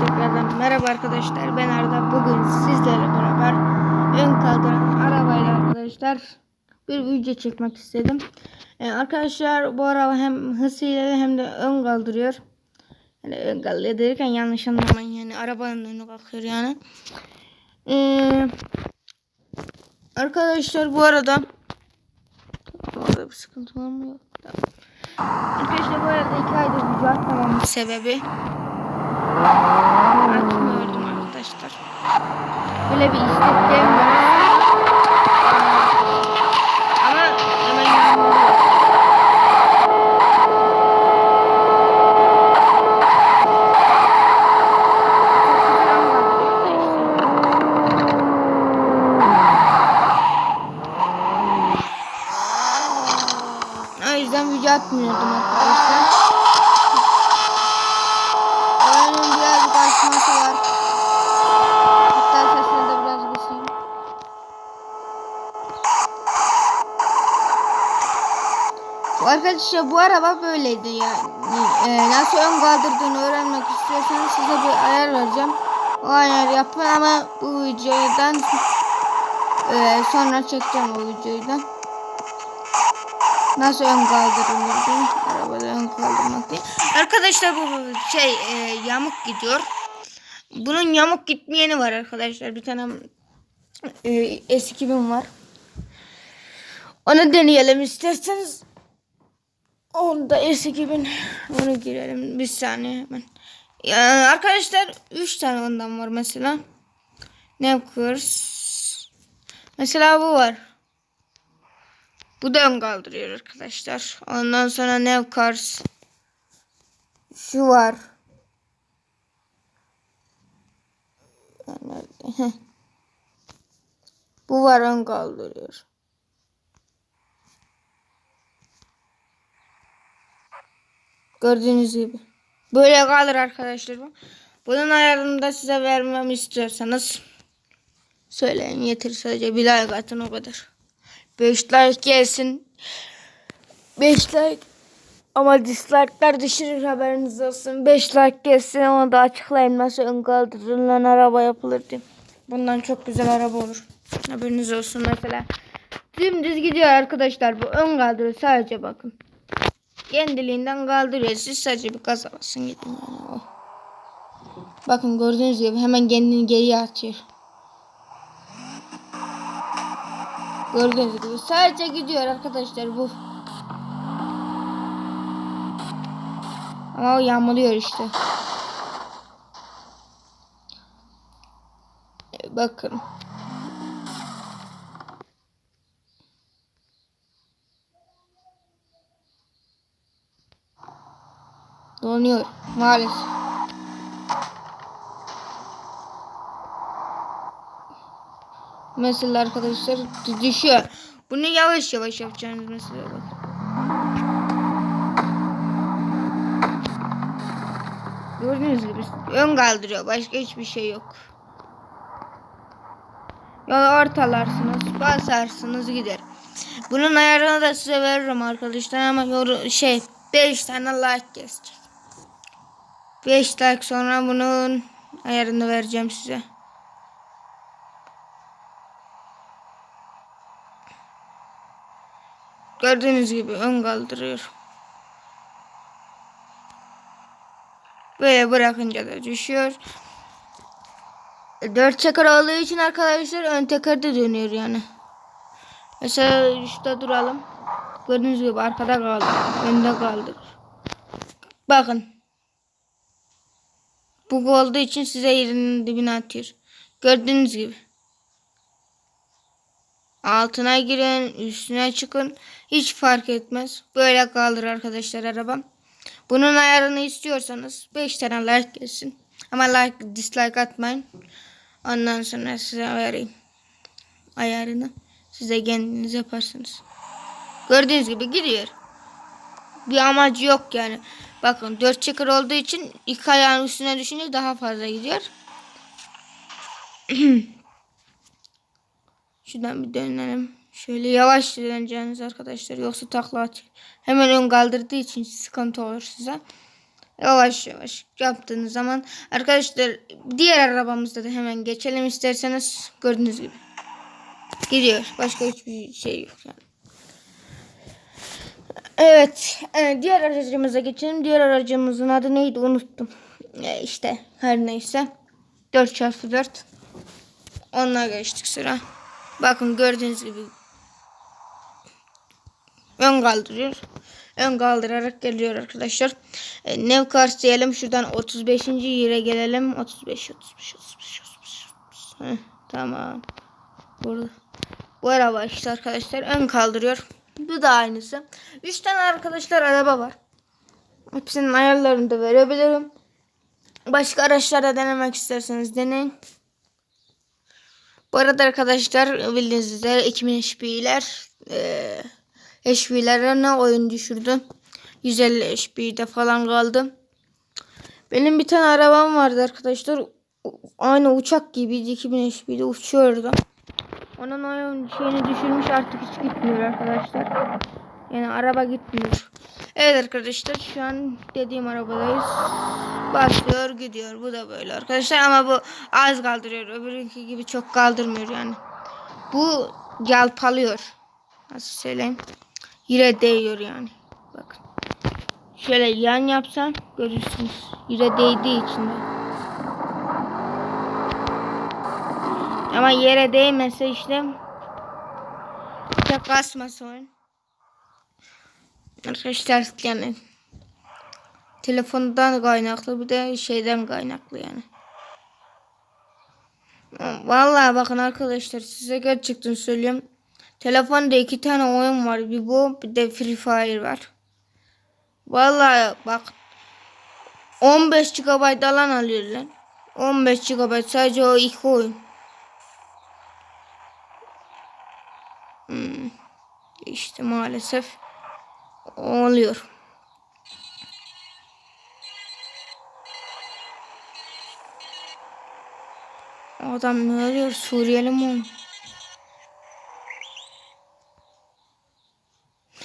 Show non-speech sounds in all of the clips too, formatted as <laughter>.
tekrardan merhaba arkadaşlar. Ben Arda. Bugün sizlerle beraber ön kaldıran arabayla arkadaşlar bir video çekmek istedim. Ee, arkadaşlar bu araba hem hızıyla hem de ön kaldırıyor. Yani ön kaldırıyor derken yanlış anlamayın yani arabanın önü kalkıyor yani. Ee, arkadaşlar bu arada Orada bir sıkıntı? Yok. Tamam. Arkadaşlar bu arada iki aydır video atmamamın sebebi Açmıyordum arkadaşlar. Böyle bir istek. O yüzden video atmıyordum arkadaşlar. Arkadaşlar bu araba böyleydi yani. Ee, nasıl ön kaldırdığını öğrenmek istiyorsanız size bir ayar vereceğim. O ayar yapın ama bu videodan e, sonra çekeceğim o videoyu da. Nasıl ön kaldırılır diye. Arabada ön kaldırmak diye. Arkadaşlar bu şey e, yamuk gidiyor. Bunun yamuk gitmeyeni var arkadaşlar. Bir tane e, S2000 var. Onu deneyelim isterseniz. Onda S2000 onu girelim bir saniye hemen. Ya, arkadaşlar 3 tane ondan var mesela. Nevkurs. Mesela bu var. Bu da ön kaldırıyor arkadaşlar. Ondan sonra Nevkars. Şu var. Bu var ön kaldırıyor. Gördüğünüz gibi. Böyle kalır arkadaşlar bu. Bunun ayarını da size vermemi istiyorsanız söyleyin yeter sadece bir like atın o kadar. 5 like gelsin. 5 like ama dislike'lar düşürür haberiniz olsun. 5 like gelsin ama da açıklayın nasıl ön kaldırılan araba yapılır diye. Bundan çok güzel araba olur. Haberiniz olsun mesela. Dümdüz gidiyor arkadaşlar bu ön kaldırıyor sadece bakın. Kendiliğinden kaldırıyor. Siz sadece bir gaza basın gidin. Oh. Bakın gördüğünüz gibi hemen kendini geriye atıyor. Gördüğünüz gibi sadece gidiyor arkadaşlar bu. Ama o yağmalıyor işte. Bakın. Donuyor maalesef. Mesela arkadaşlar düşüyor. Bunu yavaş yavaş yapacaksınız mesela bak. Gördüğünüz gibi ön kaldırıyor. Başka hiçbir şey yok. Yolu ortalarsınız, basarsınız gider. Bunun ayarını da size veririm arkadaşlar ama şey 5 tane like kesecek. 5 like sonra bunun ayarını vereceğim size. Gördüğünüz gibi ön kaldırıyor. Böyle bırakınca da düşüyor. Dört çeker olduğu için arkadaşlar ön teker de dönüyor yani. Mesela şurada duralım. Gördüğünüz gibi arkada kaldı. Önde kaldı. Bakın. Bu olduğu için size yerinin dibine atıyor. Gördüğünüz gibi. Altına girin, üstüne çıkın. Hiç fark etmez. Böyle kalır arkadaşlar arabam. Bunun ayarını istiyorsanız 5 tane like gelsin. Ama like, dislike atmayın. Ondan sonra size vereyim. Ayarını. Size kendiniz yaparsınız. Gördüğünüz gibi gidiyor. Bir amacı yok yani. Bakın 4 çeker olduğu için iki ayağın üstüne düşünce daha fazla gidiyor. <clears throat> Şuradan bir dönelim. Şöyle yavaş döneceğiniz arkadaşlar. Yoksa takla atıyor. Hemen ön kaldırdığı için sıkıntı olur size. Yavaş yavaş yaptığınız zaman arkadaşlar diğer arabamızda da hemen geçelim isterseniz gördüğünüz gibi. Gidiyor. Başka hiçbir şey yok yani. Evet. e, diğer aracımıza geçelim. Diğer aracımızın adı neydi unuttum. E, işte her neyse. 4x4. Onunla geçtik sıra. Bakın gördüğünüz gibi ön kaldırıyor. Ön kaldırarak geliyor arkadaşlar. E, New Cars diyelim. Şuradan 35. yere gelelim. 35 35 35 35. Heh, tamam. Burada. Bu araba işte arkadaşlar ön kaldırıyor. Bu da aynısı. 3 tane arkadaşlar araba var. Hepsinin ayarlarını da verebilirim. Başka araçlarda denemek isterseniz deneyin. Bu arada arkadaşlar bildiğiniz üzere 2000 HP'ler eee HP'lere oyun düşürdü. 150 HP'de falan kaldı. Benim bir tane arabam vardı arkadaşlar. Aynı uçak gibiydi. 2000 HP'de uçuyordu. Onun oyun şeyini düşürmüş artık hiç gitmiyor arkadaşlar. Yani araba gitmiyor. Evet arkadaşlar şu an dediğim arabadayız. Başlıyor gidiyor. Bu da böyle arkadaşlar ama bu az kaldırıyor. Öbürünki gibi çok kaldırmıyor yani. Bu yalpalıyor. Nasıl söyleyeyim? Yere değiyor yani. Bakın. Şöyle yan yapsam görürsünüz. Yere değdiği için de. Ama yere değmese işte çok kasmasa oyun. Arkadaşlar yani telefondan kaynaklı bir de şeyden kaynaklı yani. Vallahi bakın arkadaşlar size gerçekten söylüyorum. Telefonda iki tane oyun var. Bir bu bir de Free Fire var. Vallahi bak 15 GB alan alıyor lan. 15 GB sadece o iki oyun. İşte maalesef oluyor. Adam ne arıyor? Suriyeli mi?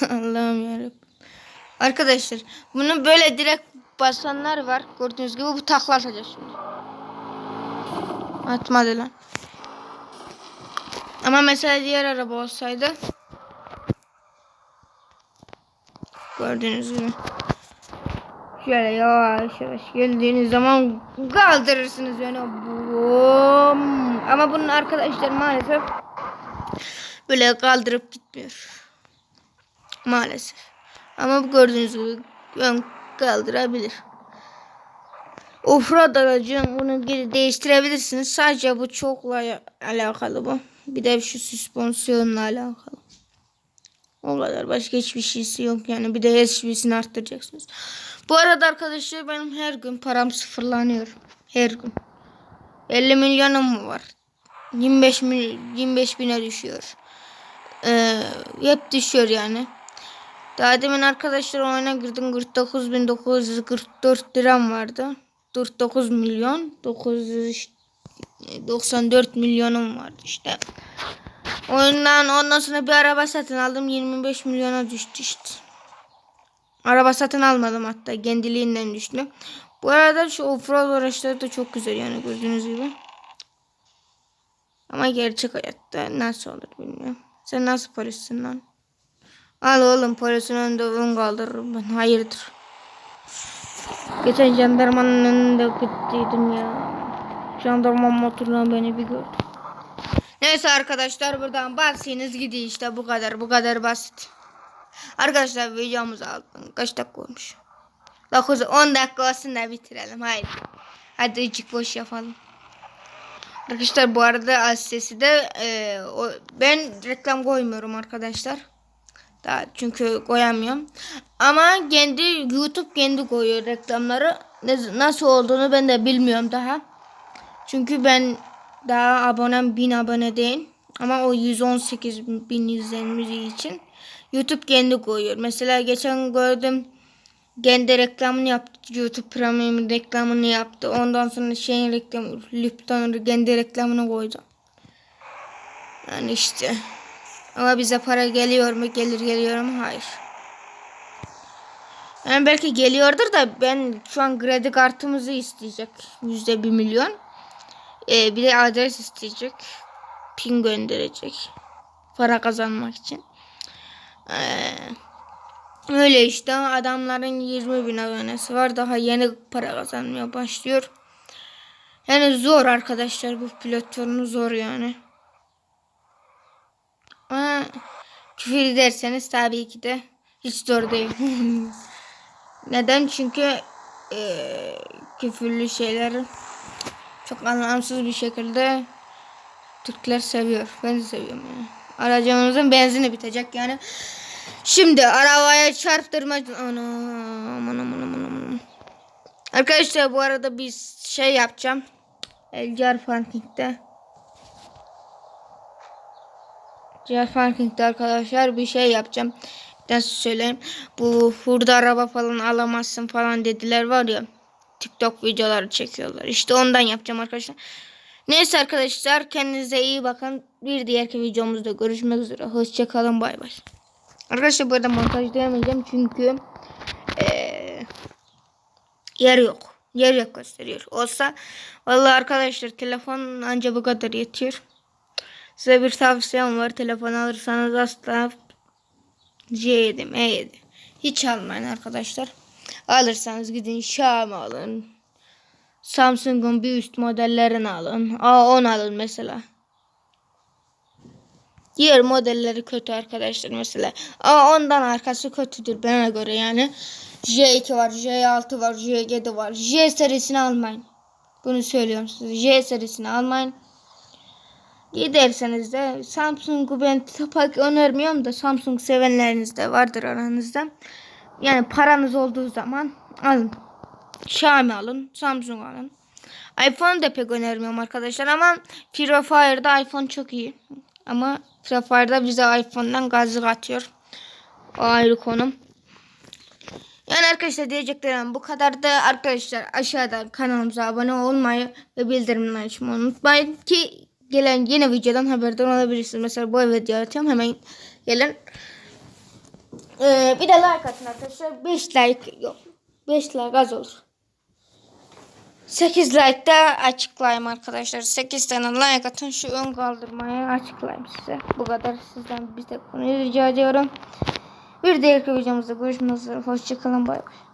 <laughs> Allah'ım yarabbim. Arkadaşlar bunu böyle direkt basanlar var. Gördüğünüz gibi bu takla atacak şimdi. Atmadı lan. Ama mesela diğer araba olsaydı gördüğünüz gibi şöyle yavaş yavaş geldiğiniz zaman kaldırırsınız yani Boom. ama bunun arkadaşlar maalesef böyle kaldırıp gitmiyor maalesef ama bu gördüğünüz gibi ön kaldırabilir Offroad aracın bunu geri değiştirebilirsiniz. Sadece bu çokla alakalı bu. Bir de şu süspansiyonla alakalı. O kadar. Başka hiçbir şeysi yok yani. Bir de HP'sini arttıracaksınız. Bu arada arkadaşlar benim her gün param sıfırlanıyor. Her gün. 50 milyonum var. 25 mil, 25 bine düşüyor. Ee, hep düşüyor yani. Daha demin arkadaşlar oyuna girdim 49.944 liram vardı. 49 milyon 994 milyonum vardı işte. Oyundan ondan sonra bir araba satın aldım 25 milyona düştü işte. Araba satın almadım hatta kendiliğinden düştü. Bu arada şu offroad araçları da çok güzel yani gördüğünüz gibi. Ama gerçek hayatta nasıl olur bilmiyorum. Sen nasıl polissin lan? Al oğlum polisin önünde ön kaldırırım ben. Hayırdır? Geçen jandarmanın önünde gittiydim ya. Jandarma motorla beni bir gördü. Neyse arkadaşlar buradan basınız gidiyor işte bu kadar bu kadar basit. Arkadaşlar videomuz aldım. Kaç dakika olmuş? 9 10 dakika olsun da bitirelim haydi. Hadi içik boş yapalım. Arkadaşlar bu arada az sesi de e, o, ben reklam koymuyorum arkadaşlar. Daha çünkü koyamıyorum. Ama kendi YouTube kendi koyuyor reklamları. Ne, nasıl olduğunu ben de bilmiyorum daha. Çünkü ben daha abonem 1000 abone değil. Ama o 118 bin izlenmesi için YouTube kendi koyuyor. Mesela geçen gördüm kendi reklamını yaptı. YouTube Premium reklamını yaptı. Ondan sonra şeyin reklamı Lipton kendi reklamını koydu. Yani işte. Ama bize para geliyor mu? Gelir geliyor mu? Hayır. Yani belki geliyordur da ben şu an kredi kartımızı isteyecek. Yüzde bir milyon. Ee, bir de adres isteyecek. Pin gönderecek. Para kazanmak için. Ee, öyle işte adamların 20 bin abonesi var. Daha yeni para kazanmaya başlıyor. Yani zor arkadaşlar bu platformu zor yani. Ama küfür ederseniz tabii ki de hiç zor değil. <laughs> Neden? Çünkü eee küfürlü şeyler çok anlamsız bir şekilde Türkler seviyor. Ben de seviyorum yani. Aracımızın benzini bitecek yani. Şimdi arabaya çarptırma... Ana, aman aman aman aman. Arkadaşlar bu arada bir şey yapacağım. LCR Parking'de. LCR Parking'de arkadaşlar bir şey yapacağım. Nasıl söyleyeyim. Bu hurda araba falan alamazsın falan dediler var ya. TikTok videoları çekiyorlar. İşte ondan yapacağım arkadaşlar. Neyse arkadaşlar kendinize iyi bakın. Bir diğerki videomuzda görüşmek üzere. Hoşçakalın bay bay. Arkadaşlar bu arada montajlayamayacağım çünkü eee yer yok. Yer yok gösteriyor. Olsa vallahi arkadaşlar telefon anca bu kadar yetiyor. Size bir tavsiyem var. Telefon alırsanız asla C7, M7 hiç almayın arkadaşlar. Alırsanız gidin Xiaomi alın. Samsung'un bir üst modellerini alın. A10 alın mesela. Diğer modelleri kötü arkadaşlar mesela. A10'dan arkası kötüdür bana göre yani. J2 var, J6 var, J7 var. J serisini almayın. Bunu söylüyorum size. J serisini almayın. Giderseniz de Samsung'u ben pek önermiyorum da Samsung sevenleriniz de vardır aranızda. Yani paranız olduğu zaman alın. Xiaomi alın, Samsung alın. iPhone da pek önermiyorum arkadaşlar ama Free Fire'da iPhone çok iyi. Ama Free Fire'da bize iPhone'dan gazı atıyor. O ayrı konum. Yani arkadaşlar diyeceklerim bu kadar da arkadaşlar aşağıda kanalımıza abone olmayı ve bildirimleri açmayı unutmayın ki gelen yeni videodan haberdar olabilirsiniz. Mesela bu video atıyorum hemen gelin. Ee, bir de like atın arkadaşlar. 5 like yok. 5 like az olur. 8 like da açıklayayım arkadaşlar. 8 tane like atın şu ön kaldırmayı açıklayayım size. Bu kadar sizden bir tek bunu rica ediyorum. Bir diğer videomuzda görüşmek üzere. Hoşçakalın. Bay bay.